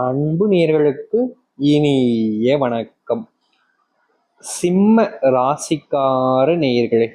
அன்பு நேர்களுக்கு இனிய வணக்கம். சிம்ம ராசிக்கார நேயர்களே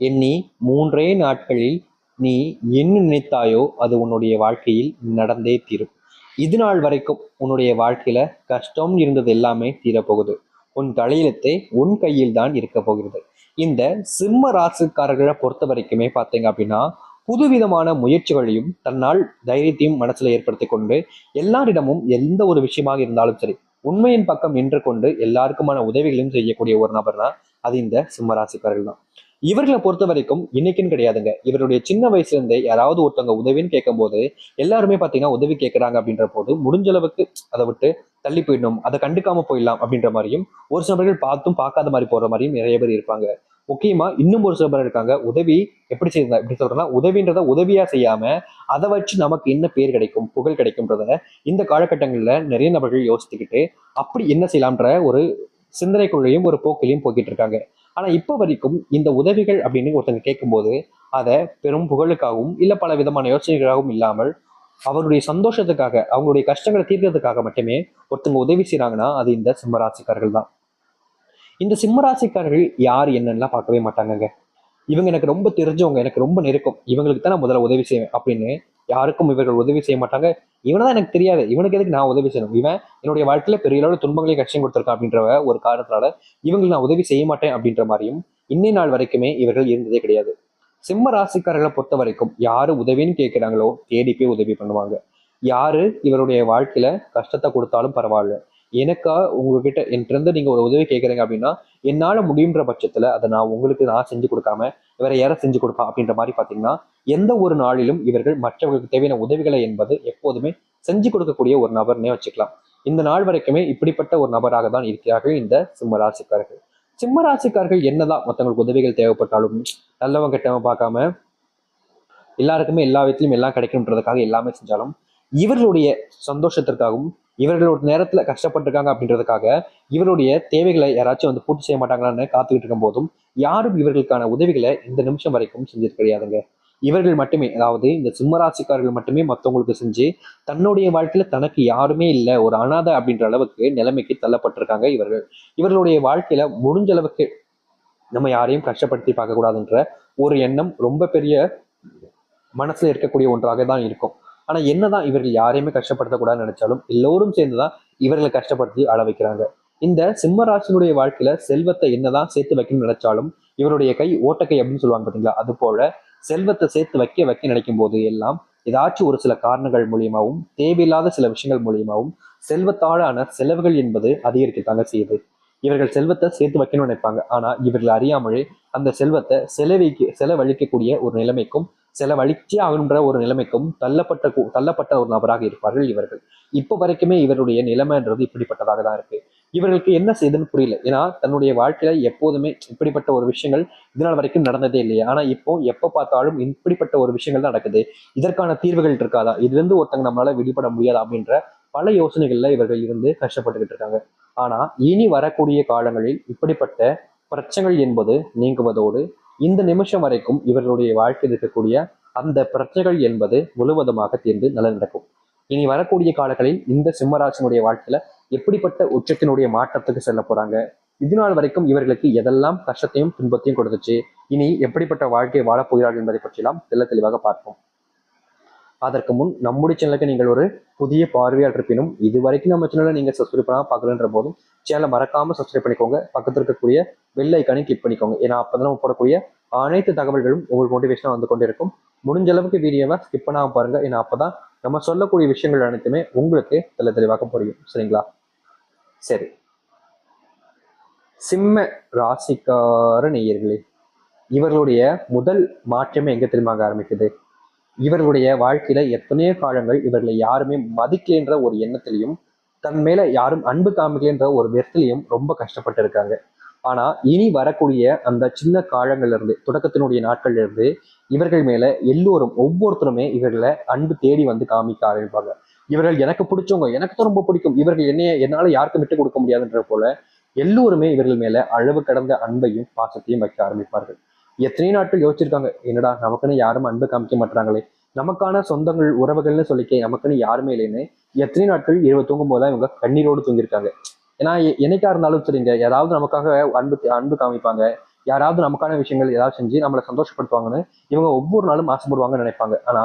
எண்ணி மூன்றே நாட்களில் நீ என்ன நினைத்தாயோ அது உன்னுடைய வாழ்க்கையில் நடந்தே தீரும். இது நாள் வரைக்கும் உன்னுடைய வாழ்க்கையில கஷ்டம் இருந்தது எல்லாமே தீரப்போகுது. உன் தலையெழுத்தே உன் கையில் தான் இருக்க போகிறது. இந்த சிம்ம ராசிக்காரர்களை பொறுத்த வரைக்குமே பார்த்தீங்க அப்படின்னா புதுவிதமான முயற்சிகளையும் தன்னால் தைரியத்தையும் மனசுல ஏற்படுத்தி கொண்டு எல்லாரிடமும் எந்த ஒரு விஷயமாக இருந்தாலும் சரி உண்மையின் பக்கம் நின்று கொண்டு எல்லாருக்குமான உதவிகளையும் செய்யக்கூடிய ஒரு நபர்னா அது இந்த சிம்மராசிக்காரர்கள் தான் இவர்களை பொறுத்த வரைக்கும் இன்னைக்குன்னு கிடையாதுங்க. இவருடைய சின்ன வயசுல இருந்தே யாராவது ஒருத்தவங்க உதவின்னு கேட்கும்போது எல்லாருமே பாத்தீங்கன்னா உதவி கேட்கறாங்க அப்படின்ற போது முடிஞ்ச அளவுக்கு அதை விட்டு தள்ளி போயிடணும். அதை கண்டுக்காம போயிடலாம் அப்படின்ற மாதிரியும் ஒரு சில நபர்கள் பார்த்தும் பார்க்காத மாதிரி போற மாதிரியும் நிறைய பேர் இருப்பாங்க. முக்கியமா இன்னும் ஒரு சில பேர் இருக்காங்க. உதவி எப்படி செய்யுங்க? எப்படி சொல்றேன்னா உதவின்றத உதவியா செய்யாம அதை வச்சு நமக்கு என்ன பேர் கிடைக்கும் புகழ் கிடைக்கும்ன்றத இந்த காலகட்டங்கள்ல நிறைய நபர்கள் யோசித்துக்கிட்டு அப்படி என்ன செய்யலாம்ன்ற ஒரு சிந்தனைக்குள்ளேயும் ஒரு போக்கிலையும் போய்கிட்டு இருக்காங்க. ஆனா இப்போ வரைக்கும் இந்த உதவிகள் அப்படின்னு ஒருத்தங்க கேட்கும்போது அதை பெரும் புகழுக்காகவும் இல்லை பல விதமான யோசனைகளாகவும் இல்லாமல் அவருடைய சந்தோஷத்துக்காக அவங்களுடைய கஷ்டங்களை தீர்க்கிறதுக்காக மட்டுமே ஒருத்தங்க உதவி செய்கிறாங்கன்னா அது இந்த சிம்மராசிக்காரர்கள் தான். இந்த சிம்மராசிக்காரர்கள் யார் என்னன்னா பார்க்கவே மாட்டாங்கங்க. இவங்க எனக்கு ரொம்ப தெரிஞ்சவங்க எனக்கு ரொம்ப நெருக்கம். இவங்களுக்கு தான் நான் முதல்ல உதவி செய்வேன் அப்படின்னு யாருக்கும் இவர்கள் உதவி செய்ய மாட்டாங்க. இவனை தான் எனக்கு தெரியாது. இவனுக்கு எதுக்கு நான் உதவி செய்யணும்? இவன் என்னுடைய வாழ்க்கையில பெரிய அளவு துன்பங்களையும் கஷ்டம் கொடுத்துருக்கான் அப்படின்ற ஒரு காரணத்தினால இவங்களுக்கு நான் உதவி செய்ய மாட்டேன் அப்படின்ற மாதிரியும் இன்னை நாள் வரைக்குமே இவர்கள் இருந்ததே கிடையாது. சிம்ம ராசிக்காரர்களை பொறுத்த வரைக்கும் யாரு உதவின்னு கேட்கிறாங்களோ தேடி போய் உதவி பண்ணுவாங்க. யாரு இவருடைய வாழ்க்கையில கஷ்டத்தை கொடுத்தாலும் பரவாயில்ல. எனக்கா உங்ககிட்ட என்கிட்ட நீங்க ஒரு உதவி கேட்குறீங்க அப்படின்னா என்னால முடியுன்ற பட்சத்துல அதை நான் உங்களுக்கு நான் செஞ்சு கொடுக்காம இவரை யாரை செஞ்சு கொடுப்பா அப்படின்ற மாதிரி பாத்தீங்கன்னா எந்த ஒரு நாளிலும் இவர்கள் மற்றவர்களுக்கு தேவையான உதவிகளை என்பது எப்போதுமே செஞ்சு கொடுக்கக்கூடிய ஒரு நபர்னே வச்சுக்கலாம். இந்த நாள் வரைக்குமே இப்படிப்பட்ட ஒரு நபராக தான் இருக்கிறார்கள் இந்த சிம்ம ராசிக்காரர்கள் சிம்ம ராசிக்காரர்கள் என்னதான் மற்றவங்களுக்கு உதவிகள் தேவைப்பட்டாலும் நல்லவன் கெட்டவன் பார்க்காம எல்லாருக்குமே எல்லா விதத்திலும் எல்லாம் கிடைக்கணுன்றதுக்காக எல்லாமே செஞ்சாலும் இவர்களுடைய சந்தோஷத்திற்காகவும் இவர்கள் ஒரு நேரத்தில் கஷ்டப்பட்டிருக்காங்க அப்படின்றதுக்காக இவருடைய தேவைகளை யாராச்சும் வந்து பூர்த்தி செய்ய மாட்டாங்களான்னு காத்துக்கிட்டு இருக்கும் போதும் யாரும் இவர்களுக்கான உதவிகளை இந்த நிமிஷம் வரைக்கும் செஞ்சது கிடையாதுங்க. இவர்கள் மட்டுமே அதாவது இந்த சிம்மராசிக்காரர்கள் மட்டுமே மற்றவங்களுக்கு செஞ்சு தன்னுடைய வாழ்க்கையில தனக்கு யாருமே இல்லை ஒரு அனாதை அப்படின்ற அளவுக்கு நிலைமைக்கு தள்ளப்பட்டிருக்காங்க இவர்கள். இவர்களுடைய வாழ்க்கையில முடிஞ்ச அளவுக்கு நம்ம யாரையும் கஷ்டப்படுத்தி பார்க்கக்கூடாதுன்ற ஒரு எண்ணம் ரொம்ப பெரிய மனசுல இருக்கக்கூடிய ஒன்றாக தான் இருக்கும். ஆனால் என்னதான் இவர்கள் யாரையுமே கஷ்டப்படுத்தக்கூடாதுன்னு நினைச்சாலும் எல்லோரும் சேர்ந்துதான் இவர்களை கஷ்டப்படுத்தி ஆள வைக்கிறாங்க. இந்த சிம்ம ராசினுடைய வாழ்க்கையில செல்வத்தை என்னதான் சேர்த்து வைக்கணும்னு நினைச்சாலும் இவருடைய கை ஓட்டக்கை அப்படின்னு சொல்லுவாங்க பார்த்தீங்களா அது போல செல்வத்தை சேர்த்து வைக்க வைக்க நினைக்கும் போது எல்லாம் ஏதாச்சும் ஒரு சில காரணங்கள் மூலியமாகவும் தேவையில்லாத சில விஷயங்கள் மூலியமாகவும் செல்வத்தாலான செலவுகள் என்பது அதிகரிக்கத்தாங்க செய்யுது. இவர்கள் செல்வத்தை சேர்த்து வைக்கணும்னு நினைப்பாங்க. ஆனா இவர்கள் அறியாமலே அந்த செல்வத்தை செலவிக்க செலவழிக்கக்கூடிய ஒரு நிலைமைக்கும் செலவழிச்சே ஆகணுன்ற ஒரு நிலைமைக்கும் தள்ளப்பட்ட கூ- தள்ளப்பட்ட ஒரு நபராக இருப்பார்கள் இவர்கள். இப்போ வரைக்குமே இவருடைய நிலைமைன்றது இப்படிப்பட்டதாக தான் இருக்கு. இவர்களுக்கு என்ன செய்யுதுன்னு புரியல. ஏன்னா தன்னுடைய வாழ்க்கையில எப்போதுமே இப்படிப்பட்ட ஒரு விஷயங்கள் இதனால் வரைக்கும் நடந்ததே இல்லையா. ஆனா இப்போ எப்போ பார்த்தாலும் இப்படிப்பட்ட ஒரு விஷயங்கள் தான் நடக்குது. இதற்கான தீர்வுகள் இருக்காதா? இதுலேருந்து ஒருத்தங்க நம்மளால வெளிப்பட முடியாது? அப்படின்ற பல யோசனைகள்ல இவர்கள் இருந்து கஷ்டப்பட்டுக்கிட்டு இருக்காங்க. ஆனா இனி வரக்கூடிய காலங்களில் இப்படிப்பட்ட பிரச்சனைகள் என்பது நீங்குவதோடு இந்த நிமிஷம் வரைக்கும் இவர்களுடைய வாழ்க்கையில் இருக்கக்கூடிய அந்த பிரச்சனைகள் என்பது முழுவதுமாக தீர்ந்து நல்ல நடக்கும் இனி வரக்கூடிய காலங்களில் இந்த சிம்மராசனுடைய வாழ்க்கையில எப்படிப்பட்ட உச்சத்தினுடைய மாற்றத்துக்கு செல்ல போறாங்க? இது நாள் வரைக்கும் இவர்களுக்கு எதெல்லாம் கஷ்டத்தையும் துன்பத்தையும் கொடுத்துச்சு? இனி எப்படிப்பட்ட வாழ்க்கையை வாழப்போகிறார்கள் என்பதை பற்றியெல்லாம் தெல்ல தெளிவாக பார்ப்போம். அதற்கு முன் நம்முடைய சேனலுக்கு நீங்கள் ஒரு புதிய பார்வையாளர் இருப்பினும் இது வரைக்கும் நம்ம சேனலை நீங்கள் சப்ஸ்கிரைப் பண்ணாம பார்க்கலன்ற போதும் சேனலை மறக்காமல் சப்ஸ்கிரைப் பண்ணிக்கோங்க. பக்கத்தில் இருக்கக்கூடிய பெல் ஐக்கானையும் கிளிக் பண்ணிக்கோங்க. ஏன்னா அப்பதான் நம்ம போடக்கூடிய அனைத்து தகவல்களும் உங்களுக்கு மோட்டிவேஷனாக வந்து கொண்டே இருக்கும். முடிஞ்ச அளவுக்கு வீடியோவை ஸ்கிப் பண்ணாமல் பாருங்கள் ஏன்னா அப்போ தான் நம்ம சொல்லக்கூடிய விஷயங்கள் அனைத்துமே உங்களுக்கு தெள்ள தெளிவாக புரியும். சரிங்களா? சரி. சிம்ம ராசிக்கார நேயர்களே இவர்களுடைய முதல் மாற்றமே எங்கே தெரியுமாங்க ஆரம்பிக்குது? இவர்களுடைய வாழ்க்கையில எத்தனையோ காலங்கள் இவர்களை யாருமே மதிக்கலைன்ற ஒரு எண்ணத்திலையும் தன் மேல யாரும் அன்பு காமிக்கலைன்ற ஒரு வெறுத்திலையும் ரொம்ப கஷ்டப்பட்டு இருக்காங்க ஆனா இனி வரக்கூடிய அந்த சின்ன காலங்கள்ல இருந்து தொடக்கத்தினுடைய நாட்கள்ல இருந்து இவர்கள் மேல எல்லோரும் ஒவ்வொருத்தருமே இவர்களை அன்பு தேடி வந்து காமிக்க ஆரம்பிப்பாங்க. இவர்கள் எனக்கு பிடிச்சவங்க எனக்கு தான் ரொம்ப பிடிக்கும். இவர்கள் என்னைய என்னால யாருக்கும் விட்டு கொடுக்க முடியாதுன்ற போல எல்லோருமே இவர்கள் மேல அளவு கடந்த அன்பையும் பாசத்தையும் வைக்க ஆரம்பிப்பார்கள். எத்தனை நாட்கள் யோசிச்சிருக்காங்க. என்னடா நமக்குன்னு யாரும் அன்பு காமிக்க மாட்டாங்களே நமக்கான சொந்தங்கள் உறவுகள்னு சொல்லிக்க நமக்குன்னு யாருமே இல்லைன்னு எத்தனை நாட்கள் இரவு தூங்கும் போது இவங்க கண்ணீரோடு தூங்கியிருக்காங்க. ஏன்னா என்னைக்கா இருந்தாலும் சரிங்க. யாராவது நமக்காக அன்பு அன்பு காமிப்பாங்க. யாராவது நமக்கான விஷயங்கள் ஏதாவது செஞ்சு நம்மளை சந்தோஷப்படுத்துவாங்கன்னு இவங்க ஒவ்வொரு நாளும் ஆசைப்படுவாங்கன்னு நினைப்பாங்க. ஆனா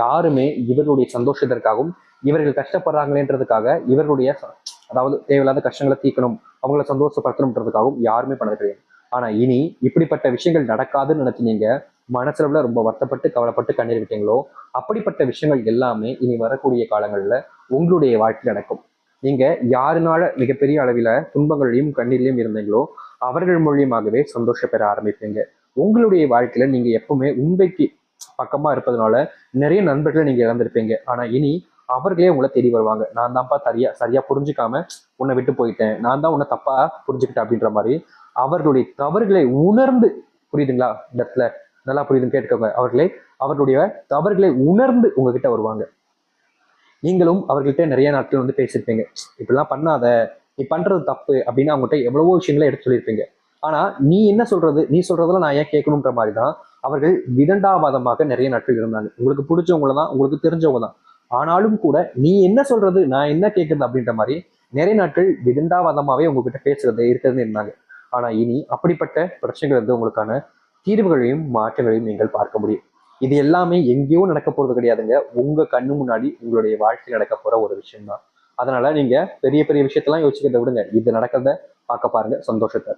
யாருமே இவர்களுடைய சந்தோஷத்திற்காகவும் இவர்கள் கஷ்டப்படுறாங்களேன்றதுக்காக இவர்களுடைய அதாவது தேவையில்லாத கஷ்டங்களை தீர்க்கணும் அவங்கள சந்தோஷப்படுத்தணுன்றதுக்காகவும் யாருமே பண்ண கிடையாது. ஆனா இனி இப்படிப்பட்ட விஷயங்கள் நடக்காதுன்னு நினைச்சு நீங்க மனசுல ரொம்ப வருத்தப்பட்டு கவலைப்பட்டு கண்ணீர் விட்டீங்களோ அப்படிப்பட்ட விஷயங்கள் எல்லாமே இனி வரக்கூடிய காலங்கள்ல உங்களுடைய வாழ்க்கையில் நடக்கும். நீங்க யாருனால மிகப்பெரிய அளவில துன்பங்களையும் கண்ணீர்லையும் இருந்தீங்களோ அவர்கள் மூலியமாகவே சந்தோஷம் பெற ஆரம்பிப்பீங்க. உங்களுடைய வாழ்க்கையில நீங்க எப்பவுமே உண்மைக்கு பக்கமா இருப்பதனால நிறைய நண்பர்களை நீங்க இழந்திருப்பீங்க. ஆனா இனி அவர்களே உங்களை தேடி வருவாங்க. நான் தான்ப்பா சரியா சரியா புரிஞ்சுக்காம உன்னை விட்டு போயிட்டேன். நான் தான் உன்னை தப்பா புரிஞ்சுக்கிட்டேன் அப்படின்ற மாதிரி அவர்களுடைய தவறுகளை உணர்ந்து புரியுதுங்களா? இந்த இடத்துல நல்லா புரியுதுன்னு கேட்டுக்கோங்க. அவர்களை அவர்களுடைய தவறுகளை உணர்ந்து உங்ககிட்ட வருவாங்க. நீங்களும் அவர்கள்ட்ட நிறைய நாட்கள் வந்து பேசியிருப்பீங்க. இப்படிலாம் பண்ணாத. நீ பண்றது தப்பு. அப்படின்னு அவங்ககிட்ட எவ்வளவோ விஷயங்களை எடுத்து சொல்லியிருப்பீங்க. ஆனா நீ என்ன சொல்றது? நீ சொல்றதெல்லாம் நான் ஏன் கேட்கணுன்ற மாதிரி தான் அவர்கள் விதண்டாவாதமாக நிறைய நாட்கள் இருந்தாங்க. உங்களுக்கு பிடிச்சவங்கள தான் உங்களுக்கு தெரிஞ்சவங்க தான். ஆனாலும் கூட நீ என்ன சொல்றது? நான் என்ன கேட்கறது? அப்படின்ற மாதிரி நிறைய நாட்கள் விதண்டாவாதமாவே உங்ககிட்ட பேசுறது இருக்கிறது இருந்தாங்க. ஆனால் இனி அப்படிப்பட்ட பிரச்சனைகள் இருந்து உங்களுக்கான தீர்வுகளையும் மாற்றங்களையும் நீங்கள் பார்க்க முடியும். இது எல்லாமே எங்கேயோ நடக்க போறது கிடையாதுங்க. உங்க கண்ணு முன்னாடி உங்களுடைய வாழ்க்கையில் நடக்க போற ஒரு விஷயம் தான் அதனால நீங்க பெரிய பெரிய விஷயத்தெல்லாம் யோசிக்கிறத விடுங்க. இது நடக்கிறத பார்க்க பாருங்க. சந்தோஷத்தை.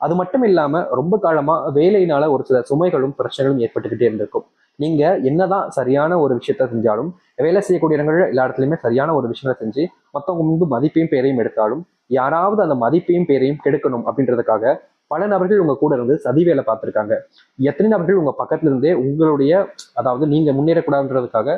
அது மட்டும் இல்லாம ரொம்ப காலமா வேலையினால ஒரு சில சுமைகளும் பிரச்சனைகளும் ஏற்பட்டுக்கிட்டே இருந்திருக்கும். நீங்க என்னதான் சரியான ஒரு விஷயத்த செஞ்சாலும் வேலை செய்யக்கூடிய இடங்கள் எல்லா இடத்துலையுமே சரியான ஒரு விஷயங்களை செஞ்சு மற்றவங்க முன்பு மதிப்பையும் பேரையும் எடுத்தாலும் யாராவது அந்த மதிப்பையும் பேரையும் கெடுக்கணும் அப்படின்றதுக்காக பல நபர்கள் உங்க கூட இருந்து சதி வேலை பார்த்துருக்காங்க. எத்தனை நபர்கள் உங்க பக்கத்துல இருந்தே உங்களுடைய அதாவது நீங்க முன்னேறக்கூடாதுன்றதுக்காக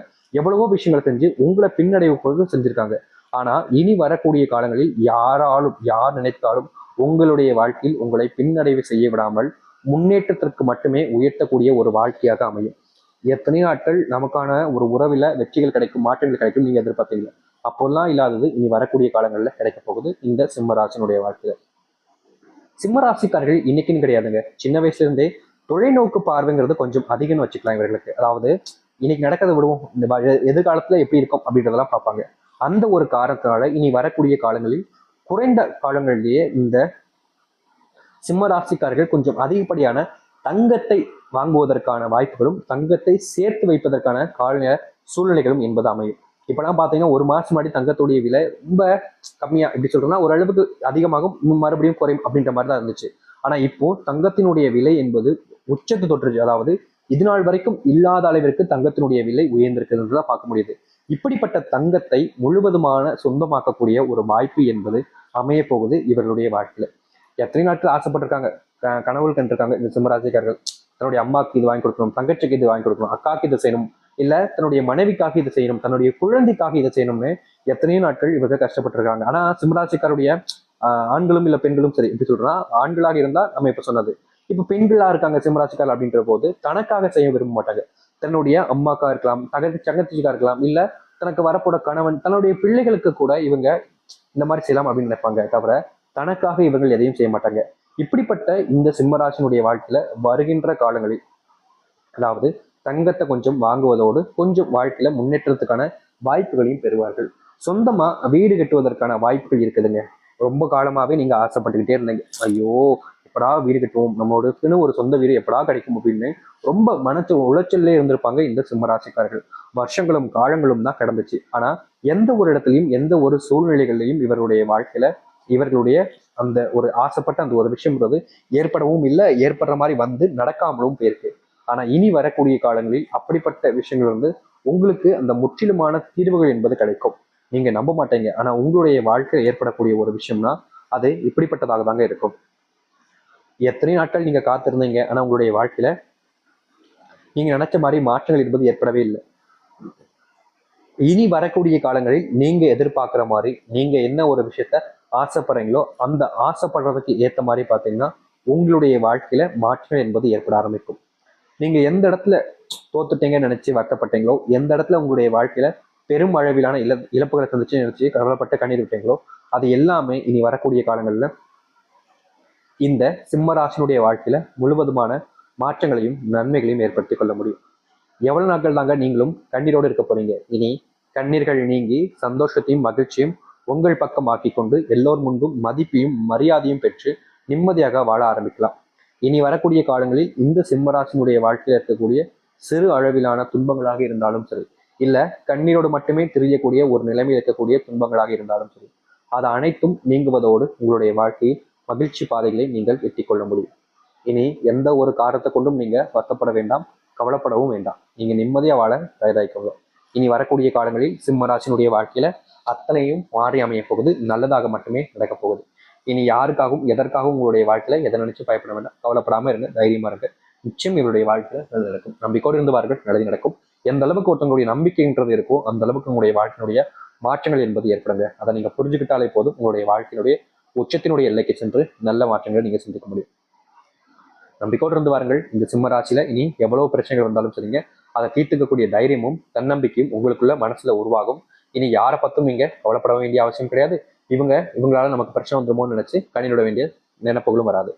எவ்வளவோ விஷயங்களை செஞ்சு உங்களை பின்னடைவு பொழுது செஞ்சிருக்காங்க. ஆனா இனி வரக்கூடிய காலங்களில் யாராலும் யார் நினைத்தாலும் உங்களுடைய வாழ்க்கையில் உங்களை பின்னடைவு செய்ய விடாமல் முன்னேற்றத்திற்கு மட்டுமே உயர்த்தக்கூடிய ஒரு வாழ்க்கையாக அமையும். எத்தனை நாட்கள் நமக்கான ஒரு உறவில வெற்றிகள் கிடைக்கும் மாற்றங்கள் கிடைக்கும் நீங்க எதிர்பார்த்தீங்க அப்போல்லாம் இல்லாதது இனி வரக்கூடிய காலங்களில் கிடைக்க போகுது இந்த சிம்மராசினுடைய வாழ்க்கையில். சிம்மராசிக்காரர்கள் இன்னைக்குன்னு கிடையாதுங்க. சின்ன வயசுல இருந்தே தொலைநோக்கு பார்வைங்கிறது கொஞ்சம் அதிகம்னு வச்சுக்கலாம் இவர்களுக்கு. அதாவது இன்னைக்கு நடக்கிறத விடுவோம். இந்த வ- எதிர்காலத்துல எப்படி இருக்கும் அப்படின்றதெல்லாம் பார்ப்பாங்க. அந்த ஒரு காரணத்தினால இனி வரக்கூடிய காலங்களில் குறைந்த காலங்களிலேயே இந்த சிம்ம ராசிக்காரர்கள் கொஞ்சம் அதிகப்படியான தங்கத்தை வாங்குவதற்கான வாய்ப்புகளும் தங்கத்தை சேர்த்து வைப்பதற்கான கால சூழ்நிலைகளும் என்பது அமையும். இப்போலாம் பார்த்தீங்கன்னா ஒரு மாதம் முன்னாடி தங்கத்துடைய விலை ரொம்ப கம்மியாக எப்படி சொல்கிறேன்னா ஓரளவுக்கு அதிகமாகும் மறுபடியும் குறையும் அப்படின்ற மாதிரி தான் இருந்துச்சு. ஆனால் இப்போ தங்கத்தினுடைய விலை என்பது உச்சத்து தொற்று அதாவது இது நாள் வரைக்கும் இல்லாத அளவிற்கு தங்கத்தினுடைய விலை உயர்ந்திருக்குன்றதை பார்க்க முடியுது. இப்படிப்பட்ட தங்கத்தை முழுவதுமான சொந்தமாக்கக்கூடிய ஒரு வாய்ப்பு என்பது அமைய போகுது இவர்களுடைய வாழ்க்கையில. எத்தனை நாட்கள் ஆசைப்பட்டிருக்காங்க? க- கனவுகள் கண்டிருக்காங்க. இந்த சிம்மராசிக்காரர்கள் தன்னுடைய அம்மாவுக்கு இது வாங்கி கொடுக்கணும் தங்கச்சிக்கு இது வாங்கி கொடுக்கணும் அக்காக்கு இது செய்யணும் இல்ல தன்னுடைய மனைவிக்காக இதை செய்யணும் தன்னுடைய குழந்தைக்காக இதை செய்யணும்னு எத்தனையோ நாட்கள் இவங்க கஷ்டப்பட்டிருக்காங்க. ஆனா சிம்மராசிக்காருடைய ஆண்களும் இல்ல பெண்களும் சரி இப்படி சொல்றா ஆண்களாக இருந்தா நம்ம இப்ப சொன்னது. இப்ப பெண்களா இருக்காங்க சிம்மராசிக்கார் அப்படின்ற போது தனக்காக செய்ய விரும்ப மாட்டாங்க. தன்னுடைய அம்மாக்கா இருக்கலாம் தகதி சங்கத்திக்கா இருக்கலாம் இல்ல தனக்கு வரப்போட கணவன் தன்னுடைய பிள்ளைகளுக்கு கூட இவங்க இந்த மாதிரி செய்யலாம் அப்படின்னு நினைப்பாங்க. தவிர தனக்காக இவர்கள் எதையும் செய்ய மாட்டாங்க. இப்படிப்பட்ட இந்த சிம்மராசினுடைய வாழ்க்கையில வருகின்ற காலங்களில் அதாவது தங்கத்தை கொஞ்சம் வாங்குவதோடு கொஞ்சம் வாழ்க்கையில முன்னேற்றத்துக்கான வாய்ப்புகளையும் பெறுவார்கள். சொந்தமா வீடு கட்டுவதற்கான வாய்ப்புகள் இருக்குதுங்க. ரொம்ப காலமாவே நீங்க ஆசைப்பட்டுக்கிட்டே இருந்தீங்க. ஐயோ எப்படா வீடு கட்டுவோம்? நம்மளுக்குன்னு ஒரு சொந்த வீடு எப்படா கிடைக்கும் அப்படின்னு ரொம்ப மனசு உளைச்சல்லே இருந்திருப்பாங்க இந்த சிம்மராசிக்காரர்கள். வருஷங்களும் காலங்களும் தான் கடந்துச்சு. ஆனா எந்த ஒரு இடத்துலையும் எந்த ஒரு சூழ்நிலைகள்லையும் இவருடைய வாழ்க்கையில இவர்களுடைய அந்த ஒரு ஆசைப்பட்ட அந்த ஒரு விஷயம்ன்றது ஏற்படவும் இல்லை ஏற்படுற மாதிரி வந்து நடக்காமலும் போயிருக்கு. ஆனா இனி வரக்கூடிய காலங்களில் அப்படிப்பட்ட விஷயங்கள் வந்து உங்களுக்கு அந்த முற்றிலுமான தீர்வுகள் என்பது கிடைக்கும். நீங்க நம்ப மாட்டீங்க. ஆனா உங்களுடைய வாழ்க்கையில் ஏற்படக்கூடிய ஒரு விஷயம்னா அது இப்படிப்பட்டதாக தாங்க இருக்கும். எத்தனை நாட்கள் நீங்க காத்திருந்தீங்க? ஆனா உங்களுடைய வாழ்க்கையில நீங்க நினைச்ச மாதிரி மாற்றங்கள் என்பது ஏற்படவே இல்லை. இனி வரக்கூடிய காலங்களில் நீங்க எதிர்பார்க்குற மாதிரி நீங்க என்ன ஒரு விஷயத்த ஆசைப்படுறீங்களோ அந்த ஆசைப்படுறதுக்கு ஏத்த மாதிரி பார்த்தீங்கன்னா உங்களுடைய வாழ்க்கையில மாற்றம் என்பது ஏற்பட ஆரம்பிக்கும். நீங்க எந்த இடத்துல தோத்துட்டீங்கன்னு நினைச்சு வருத்தப்பட்டீங்களோ எந்த இடத்துல உங்களுடைய வாழ்க்கையில பெரும் அளவிலான இழ இழப்புகளை சந்திச்சு நினைச்சு கவலைப்பட்டு கண்ணீர் விட்டீங்களோ அது எல்லாமே இனி வரக்கூடிய காலங்களில் இந்த சிம்மராசினுடைய வாழ்க்கையில முழுவதுமான மாற்றங்களையும் நன்மைகளையும் ஏற்படுத்திக் கொள்ள முடியும். எவ்வளவு நாட்கள் தாங்க நீங்களும் கண்ணீரோடு இருக்க போறீங்க. இனி கண்ணீர்கள் நீங்கி சந்தோஷத்தையும் மகிழ்ச்சியும் உங்கள் பக்கம் ஆக்கி கொண்டு எல்லோர் முன்பும் மதிப்பையும் மரியாதையும் பெற்று நிம்மதியாக வாழ ஆரம்பிக்கலாம். இனி வரக்கூடிய காலங்களில் இந்த சிம்மராசினுடைய வாழ்க்கையில் இருக்கக்கூடிய சிறு அளவிலான துன்பங்களாக இருந்தாலும் சரி இல்லை கண்ணீரோடு மட்டுமே தெரியக்கூடிய ஒரு நிலைமையில் இருக்கக்கூடிய துன்பங்களாக இருந்தாலும் சரி அது அனைத்தும் நீங்குவதோடு உங்களுடைய வாழ்க்கையில் மகிழ்ச்சி பாதைகளை நீங்கள் எட்டிக்கொள்ள முடியும். இனி எந்த ஒரு காரணத்தை கொண்டும் நீங்கள் வருத்தப்பட வேண்டாம் கவலைப்படவும் வேண்டாம். நீங்கள் நிம்மதியாக வாழ தயாராகிக்கொள்ளும் இனி வரக்கூடிய காலங்களில் சிம்மராசினுடைய வாழ்க்கையில அத்தனையும் மாறி அமைய போகுது நல்லதாக மட்டுமே நடக்கப் போகுது. இனி யாருக்காகவும் எதற்காகவும் உங்களுடைய வாழ்க்கையில எதை நினைச்சு பயப்பட வேண்டாம் கவலைப்படாம இருங்க தைரியமா இருங்க. நிச்சயம் இவருடைய வாழ்க்கையில நல்லது நடக்கும். நம்பிக்கோடு இருந்துவார்கள் நல்லது நடக்கும். எந்த அளவுக்கு ஒருத்தவங்களுடைய நம்பிக்கைன்றது இருக்கோ அந்த அளவுக்கு உங்களுடைய வாழ்க்கையினுடைய மாற்றங்கள் என்பது ஏற்படுங்க. அதை நீங்க புரிஞ்சுக்கிட்டாலே போதும் உங்களுடைய வாழ்க்கையினுடைய உச்சத்தினுடைய எல்லைக்கு சென்று நல்ல மாற்றங்களை நீங்க சிந்திக்க முடியும். நம்பிக்கோடு இருந்து வாருங்கள். இந்த சிம்மராசியில இனி எவ்வளவு பிரச்சனைகள் வந்தாலும் சரிங்க. அதை தீர்த்துக்கக்கூடிய தைரியமும் தன்னம்பிக்கையும் உங்களுக்குள்ள மனசுல உருவாகும். இனி யாரை பத்தும் நீங்க கவலைப்பட வேண்டிய அவசியம் கிடையாது. இவங்க இவங்களால நமக்கு பிரச்சனை வந்துருமோன்னு நினச்சி கண்ணிட வேண்டிய நினைப்புகளும் வராது.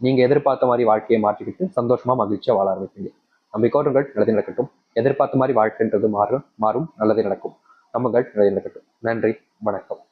நீங்கள் எதிர்பார்த்த மாதிரி வாழ்க்கையை மாற்றிக்கிட்டு சந்தோஷமாக மகிழ்ச்சியாக வாழ ஆரம்பிப்பீங்க. நம்பிக்கையோடுங்கள் நல்லது நடக்கட்டும். எதிர்பார்த்த மாதிரி வாழ்க்கைன்றது மாறும் மாறும் நல்லது நடக்கும். நம்புங்கள் நல்லது நடக்கட்டும். நன்றி வணக்கம்.